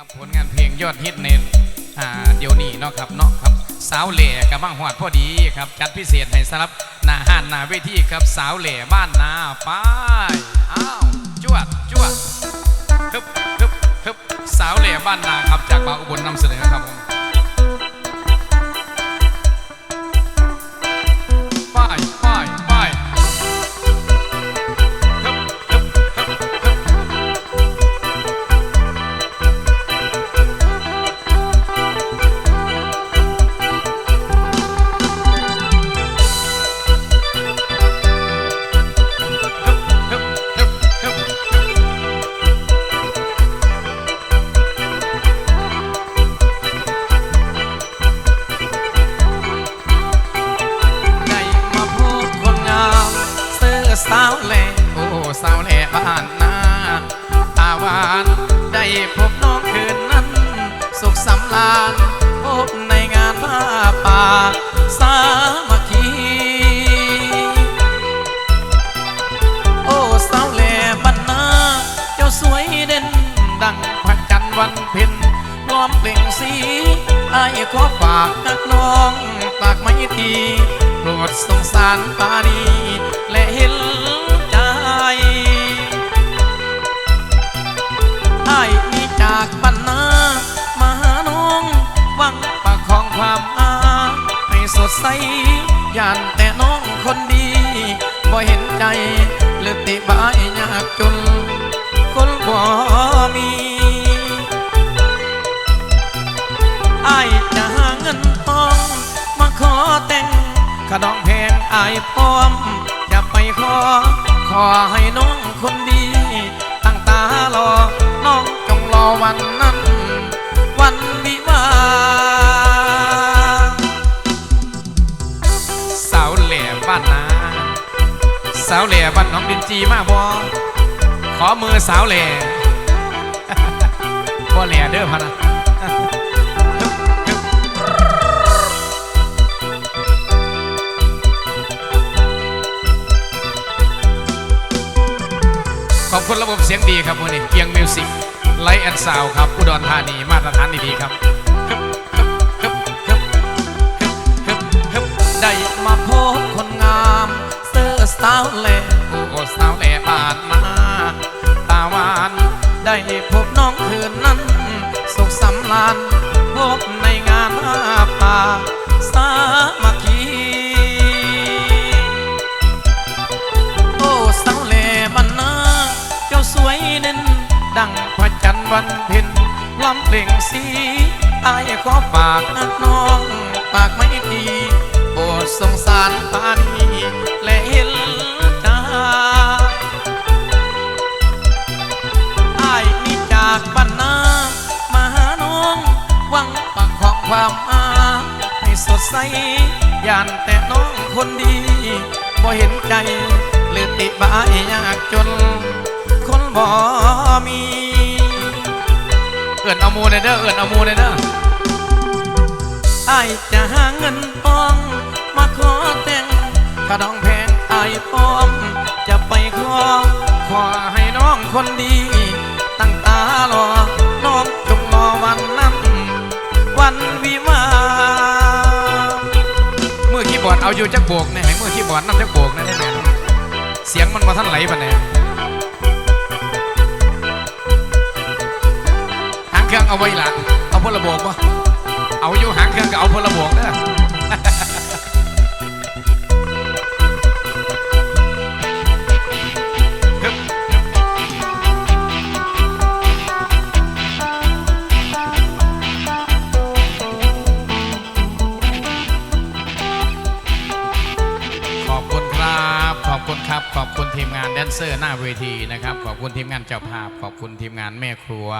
ครับผลงานเพลงยอดฮิตในอ่าเดี๋ยวนี้เนาะครับเนาะครับ สาวเหล่กับบ้างหอดพอดีครับจัดพิเศษให้สำหรับหนาห้านหนาเวทีครับสาวเหล่บ้านนาป้ายอ้าวจวดจวดฮึบฮึบฮึบสาวเหล่บ้านนาครับจากบาอุบลนำเสนอ สาวแหล่โอ้สาวแหล่บ้านนาตาหวานได้พบน้องคืนนั้น สุขสำราญพบในงานผ้าป่าสามัคคีโอ้สาวแหล่บรรณาเจ้าสวยเด่นดังพระจันทร์วันเพ็ญล้อมเปล่งสีไอ้ขอฝากนักน้องฝากไม่ทีโปรดสงสารปานีและเห็น ความอาให้สดใสย่านแต่น้องคนดีบ่เห็นใจหรือติบายยากจน คนบ่มีไอจะหาเงินทอง มาขอแต่งขดองแพงไอพร้อมจะไปขอ ขอให้น้องคนดี ตั้งตารอ น้องจงรอวัน ล่บ้านนาสาวแหล่บ้านน้องดินจีมาบอขอมือสาวแหล่บ่แหล่เด้อพะนะขอบคุณระบบเสียงดีครับวันนี้เกียงมิวสิกไลท์แอนด์ซาวครับ อุดรธานีมาตรฐานดีๆครับานมา ตาหวานได้พบน้องคืนนั้น สุขสำราญพบในงานผ้าป่าสามัคคีโอ้สาวแหล่บรรณาเจ้าสวยเด่นดังพระจันทร์วันเพ็ญล้ำเปล่งสีอายขอฝากน้องฝากไม่ดีโปรดสงสารปานีและ ดใสย่านแต่น้องคนดีบ่เห็นใจหรือติบายยากจน คนบ่มี เอินเอามูในเด้อเอินเอามูในเด้อไอจะหาเงินปอง มาขอแต่งขดองแพงไอายพร้อม จะไปขอขอให้น้องคนดี ตั้งตารอ อยู่จักโบกเนี่ยให้มือที่บอร์ดนำจักโบกนะได้ไหมเสียงมันมาท่านไหลปะเนี่ยหางเครื่องเอาไว้ละเอาพลโบกปะเอาอยู่หางเครื่องก็เอาพลโบกเด้อ คุณครับ ขอบคุณทีมงานแดนเซอร์หน้าเวทีนะครับ ขอบคุณทีมงานเจ้าภาพ ขอบคุณทีมงานแม่ครัว